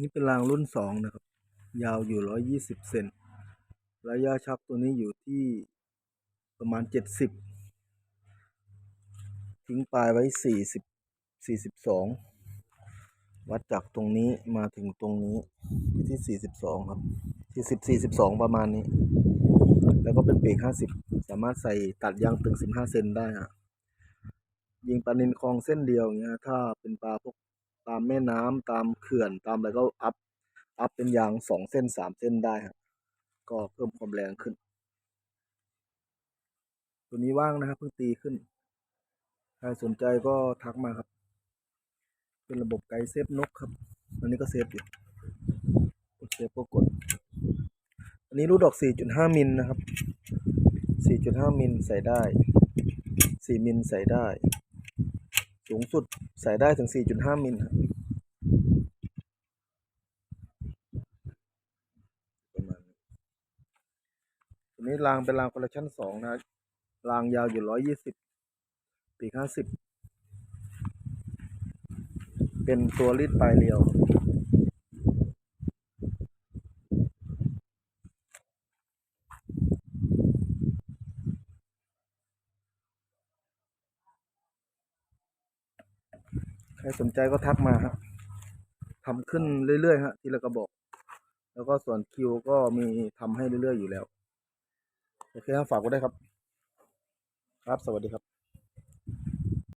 นี่เป็นรางรุ่นสองนะครับ ยาวอยู่ร้อยยี่สิบเซนระยะชักตัวนี้อยู่ที่ประมาณเจ็ดสิบทิ้งปลายไว้สี่สิบสี่สิบสองวัดจากตรงนี้มาถึงตรงนี้ที่สี่สิบสองครับสี่สิบสี่สิบสองประมาณนี้ แล้วก็เป็นเบรกห้าสิบสามารถใส่ตัดยางตึงสิบห้าเซนได้ฮะยิงปลานินคลองเส้นเดียวเงี้ยถ้าเป็นปลาพวก ตามแม่น้ำตามเขื่อนตามอะไรก็อัพอัพเป็นยางสองเส้นสามเส้นได้ฮะก็เพิ่มความแรงขึ้น ตัวนี้ว่างนะครับเพิ่งตีขึ้น ใครสนใจก็ทักมาครับ เป็นระบบไกด์เซฟนกครับ อันนี้ก็เซฟอยู่กดเซฟก็กด อันนี้รูดดอก 4.5 มิลนะครับ 4.5 มิลใส่ได้ 4 มิลใส่ได้ สูงสุดใส่ได้ถึง 4.5 มิลครับประมาณนี้ ตัวนี้รางเป็นรางคอลเลคชันสองนะรางยาวอยู่120ปีก50เป็นตัวรีดปลายเรียว ใครสนใจก็ทักมาฮะทำขึ้นเรื่อยๆฮะทีละกระบอก แล้วก็ส่วนคิวก็มีทำให้เรื่อยๆอยู่แล้ว โอเคครับฝากไว้ได้วยครับ ครับ สวัสดีครับ